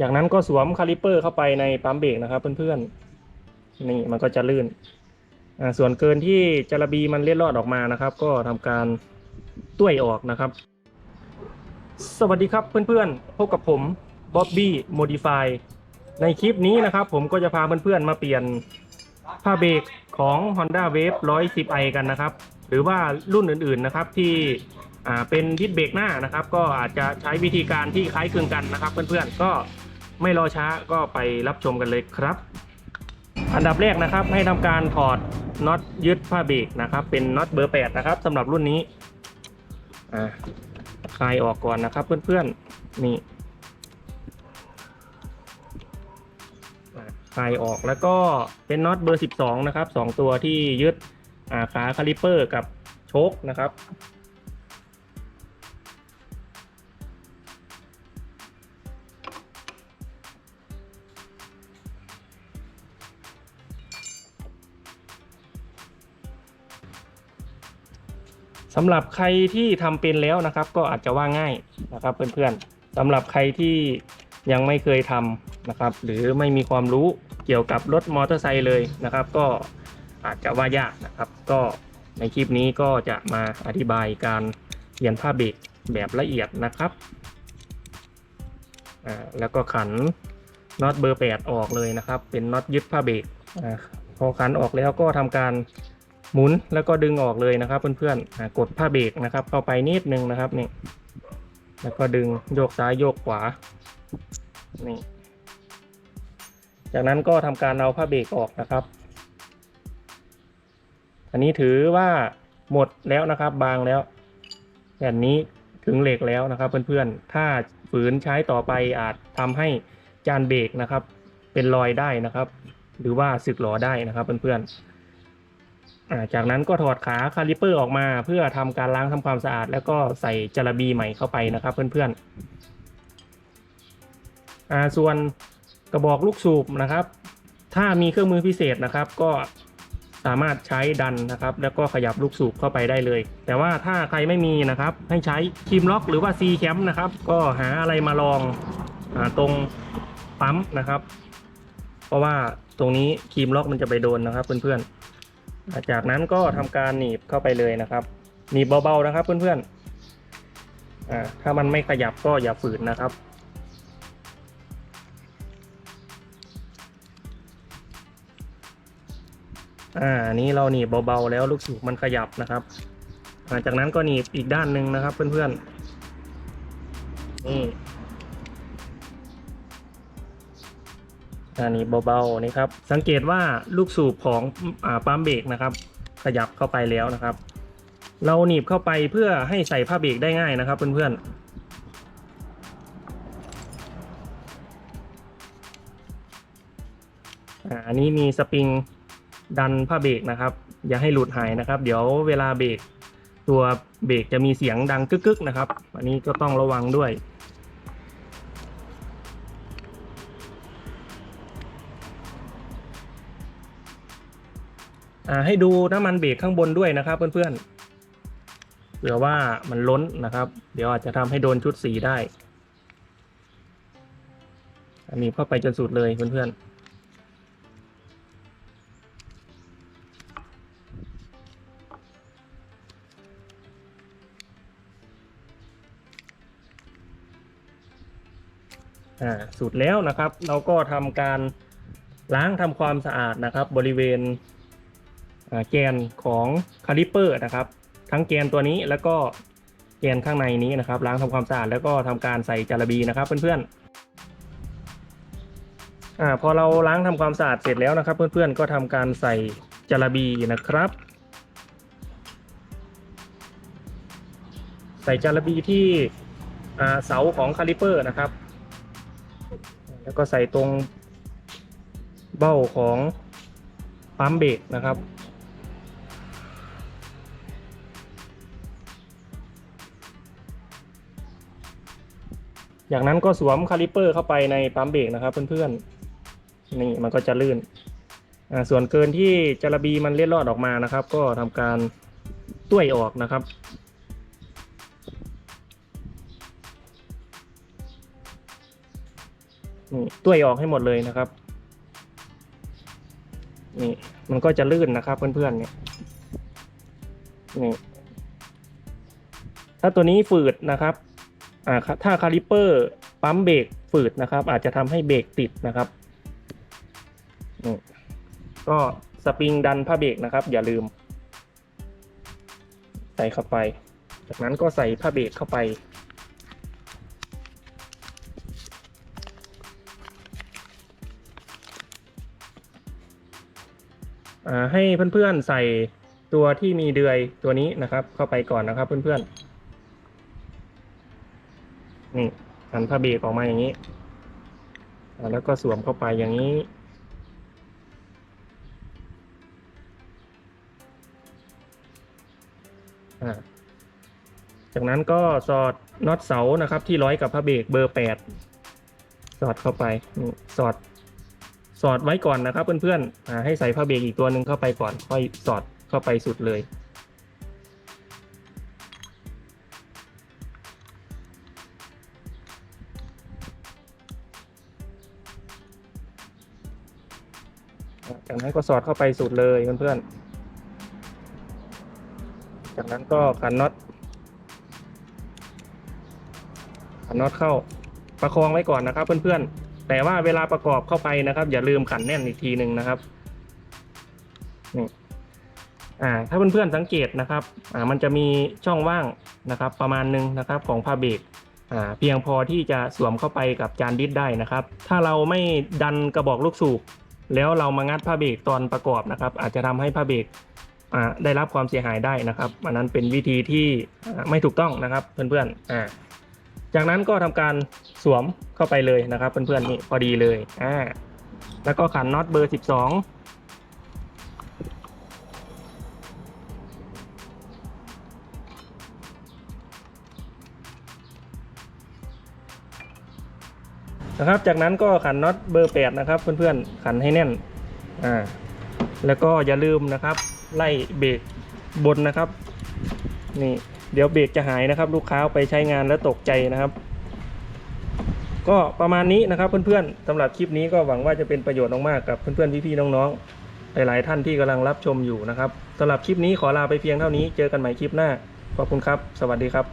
จากนั้นก็สวมคาลิปเปอร์เข้าไปในปั๊มเบรกนะครับเพื่อนๆ นี่มันก็จะลื่นอ่าส่วนเกินที่จระบีมันเล็ดลอดออกมานะครับ ก็ทำการตุ้ยออกนะครับ สวัสดีครับเพื่อนๆ พบกับผมบ๊อบบี้โมดิฟายในคลิปนี้นะครับ ผมก็จะพาเพื่อนๆ มาเปลี่ยนผ้าเบรกของ Honda Wave 110i กันนะครับ หรือว่ารุ่นอื่นๆนะครับที่อ่าเป็นดิสเบรกหน้านะครับ ก็อาจจะใช้วิธีการที่คล้ายคลึงกันนะครับ เพื่อนๆก็ ไม่รอช้าก็ไปรับชมกันเลยครับ อันดับแรกนะครับให้ทำการถอดน็อตยึดผ้าเบรกนะครับ เป็นน็อตเบอร์ 8 นะครับสำหรับรุ่นนี้อ่าคลายออกก่อนนะครับเพื่อนๆนี่คลายออกแล้วก็เป็นน็อตเบอร์ 12 นะครับสองตัวที่ยึดขาคาลิปเปอร์กับโชคนะครับ สำหรับใครที่ทำเป็นแล้วนะครับ ก็อาจจะว่าง่ายนะครับเพื่อนๆสำหรับใครที่ยังไม่เคยทำนะครับ หรือไม่มีความรู้เกี่ยวกับรถมอเตอร์ไซค์เลยนะครับ ก็อาจจะว่ายากนะครับ ก็ในคลิปนี้ก็จะมาอธิบายการเขียนผ้าเบรกแบบละเอียดนะครับอ่าแล้วก็ขันน็อตเบอร์ 8 ออกเลยนะครับ เป็นน็อตยึดผ้าเบรกอ่าพอขันออกแล้วก็ทำการ หมุนแล้วก็ดึงออกเลยนะครับ เพื่อนๆกดผ้าเบรกนะครับ เข้าไปนิดนึงนะครับนี่แล้วก็ดึงโยกซ้ายโยกขวานี่จากนั้นก็ทำการเอาผ้าเบรกออกนะครับ อันนี้ถือว่าหมดแล้วนะครับ บางแล้วแผ่นนี้ถึงเหล็กแล้วนะครับ เพื่อนๆ ถ้าฝืนใช้ต่อไปอาจทำให้จานเบรกนะครับ เป็นรอยได้นะครับ หรือว่าสึกหลอได้นะครับเพื่อนๆ จากนั้นก็ถอดขาคาลิเปอร์ออกมาเพื่อทำการล้างทำความสะอาด แล้วก็ใส่จระบีใหม่เข้าไปนะครับเพื่อนๆส่วนกระบอกลูกสูบนะครับ ถ้ามีเครื่องมือพิเศษนะครับก็สามารถใช้ดันนะครับ แล้วก็ขยับลูกสูบเข้าไปได้เลย แต่ว่าถ้าใครไม่มีนะครับ ให้ใช้คีมล็อกหรือว่า C แคมนะครับ ก็หาอะไรมาลองอตรงปั๊มนะครับ เพราะว่าตรงนี้คีมล็อกมันจะไปโดนนะครับเพื่อนๆ จากนั้นก็ทำการหนีบเข้าไปเลยนะครับ หนีบเบาๆนะครับเพื่อนๆถ้ามันไม่ขยับก็อย่าฝืนนะครับอ่านี้เราหนีบเบาๆแล้วลูกสูบมันขยับนะครับจากนั้นก็หนีบอีกด้านหนึ่งนะครับเพื่อนๆนี่ อันนี้เบาๆนี่ครับ สังเกตว่าลูกสูบของอปั๊มเบรกนะครับ ขยับเข้าไปแล้วนะครับ เราหนีบเข้าไปเพื่อให้ใส่ผ้าเบรกได้ง่ายนะครับ เพื่อนๆอันนี้มีสปริงดันผ้าเบรกนะครับ อย่าให้หลุดหายนะครับ เดี๋ยวเวลาเบรกตัวเบรกจะมีเสียงดังกึกๆนะครับ อันนี้ก็ต้องระวังด้วย ให้ดูน้ำมันเบรกข้างบนด้วยนะครับ เพื่อนๆเผื่อว่ามันล้นนะครับ เดี๋ยวอาจจะทำให้โดนชุดสีได้ อันนี้เข้าไปจนสุดเลยเพื่อนๆอ่าสุดแล้วนะครับ เราก็ทำการล้างทำความสะอาดนะครับ บริเวณ แกนของคาลิเปอร์นะครับ ทั้งแกนตัวนี้แล้วก็แกนข้างในนี้นะครับ ล้างทำความสะอาดแล้วก็ทำการใส่จาระบีนะครับเพื่อนๆอ่าพอเราล้างทำความสะอาดเสร็จแล้วนะครับ เพื่อนๆก็ทำการใส่จาระบีนะครับ ใส่จาระบีที่เสาของคาลิเปอร์นะครับ แล้วก็ใส่ตรงเบ้าของปั๊มเบรกนะครับ จากนั้นก็สวมคาลิปเปอร์เข้าไปในปั๊มเบรกนะครับเพื่อนๆ นี่มันก็จะลื่นอ่าส่วนเกินที่จระบีมันเล็ดลอดออกมานะครับ ก็ทำการตุ้ยออกนะครับ นี่ตุ้ยออกให้หมดเลยนะครับ นี่มันก็จะลื่นนะครับเพื่อนๆเนี่ย นี่ ถ้าตัวนี้ฝืดนะครับ ถ้าคาลิปเปอร์ปั๊มเบรกฝืดนะครับ อาจจะทำให้เบรกติดนะครับก็สปริงดันผ้าเบรกนะครับ อย่าลืม ใส่เข้าไป จากนั้นก็ใส่ผ้าเบรกเข้าไป ให้เพื่อนๆใส่ตัวที่มีเดือยตัวนี้นะครับ เข้าไปก่อนนะครับเพื่อนๆ นี่หันผ้าเบรกออกมาอย่างนี้ แล้วก็สวมเข้าไปอย่างนี้ จากนั้นก็สอดน็อตเสานะครับ ที่ร้อยกับผ้าเบรกเบอร์แปดสอดเข้าไปสอดสอดไว้ก่อนนะครับเพื่อนๆให้ใส่ผ้าเบรกอีกตัวหนึ่งเข้าไปก่อนค่อยสอดเข้าไปสุดเลย จากนั้นก็สอดเข้าไปสุดเลยเพื่อนๆ จากนั้นก็ขันน็อต ขันน็อตเข้าประคองไว้ก่อนนะครับ เพื่อนๆ แต่ว่าเวลาประกอบเข้าไปนะครับ อย่าลืมขันแน่นอีกทีหนึ่งนะครับ นี่อ่าถ้าเพื่อนๆสังเกตนะครับอ่ามันจะมีช่องว่างนะครับ ประมาณหนึ่งนะครับของผ้าเบรกอ่าเพียงพอที่จะสวมเข้าไปกับจานดิสได้นะครับ ถ้าเราไม่ดันกระบอกลูกสูบ แล้วเรามางัดผ้าเบรกตอนประกอบนะครับ อาจจะทำให้ผ้าเบรกได้รับความเสียหายได้นะครับอันนั้นเป็นวิธีที่ไม่ถูกต้องนะครับเพื่อนๆอ่าจากนั้นก็ทำการสวมเข้าไปเลยนะครับ เพื่อนๆนี่พอดีเลยอ่าแล้วก็ขันน็อตเบอร์ 12 นะครับ จากนั้นก็ขันน็อตเบอร์ 8 นะครับ เพื่อนๆขันให้แน่นอ่าแล้วก็อย่าลืมนะครับ ไล่เบรกบนนะครับ นี่เดี๋ยวเบรกจะหายนะครับ ลูกค้าไปใช้งานแล้วตกใจนะครับ ก็ประมาณนี้นะครับเพื่อนๆสำหรับคลิปนี้ก็หวังว่าจะเป็นประโยชน์มากๆกับเพื่อนๆพี่ๆน้องๆหลายๆท่านที่กำลังรับชมอยู่นะครับสำหรับคลิปนี้ขอลาไปเพียงเท่านี้ เจอกันใหม่คลิปหน้าขอบคุณครับ สวัสดีครับ